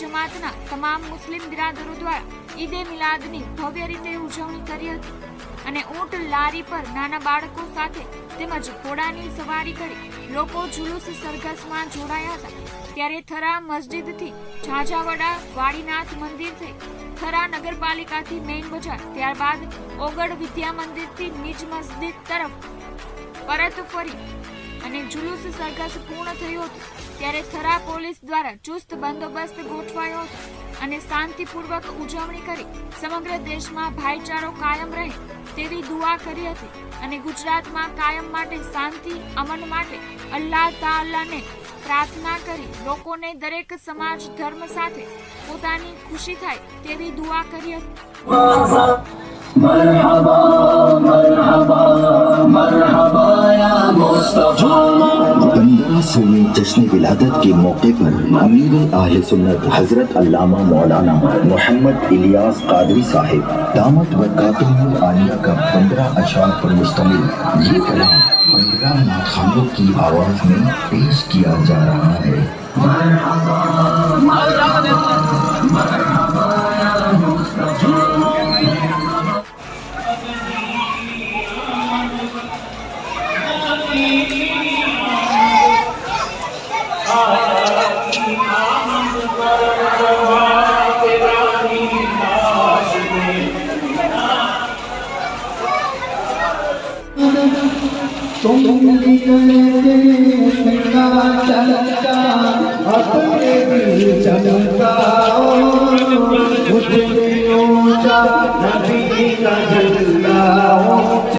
જમાતના તમામ મુસ્લિમ બિરાદરો દ્વારા ઈદે મિલાદની ભવ્ય રીતે ઉજવણી કરી હતી અને ઊંટ લારી પર નાના બાળકો સાથે તેમજ ઘોડાની સવારી કરી લોકો જુલુસ સરઘસમાં જોડાયા હતા. ત્યારે થરા મસ્જિદથી ઝાઝાવાડા વાડીનાથ મંદિરથી થરા નગરપાલિકાથી મેઇન બજાર, ત્યારબાદ ઓગડ વિદ્યા મંદિરથી નિજ મસ્જિદ તરફ પરત ફરી અને જુલુસ સરઘસ પૂર્ણ થયું હતું, ત્યારે થરા પોલીસ દ્વારા ચુસ્ત બંદોબસ્ત ગોઠવાયો હતો અને શાંતિપૂર્વક ઉજવણી કરી. સમગ્ર દેશમાં ભાઈચારો કાયમ રહે તેવી દુઆ કરી હતી અને ગુજરાતમાં કાયમ માટે શાંતિ, અમન માટે અલ્લાહ તાલાને પ્રાર્થના કરી લોકોને દરેક સમાજ, ધર્મ સાથે પોતાની ખુશી થાય તેવી દુઆ કરી હતી. پندرہ سویں جشن ولادت کے موقع پر امیر اہل سنت حضرت علامہ مولانا محمد الیاس قادری صاحب، دامت برکاتہ عالیہ کا پندرہ اشعار پر مشتمل۔ یہ کلام پندرہ نعت کی آواز میں پیش کیا جا رہا ہے۔ مرحبا مرحبا مرحبا۔ तुम चलका चलका अपने भी चलका ऊंचा नबी का झंडा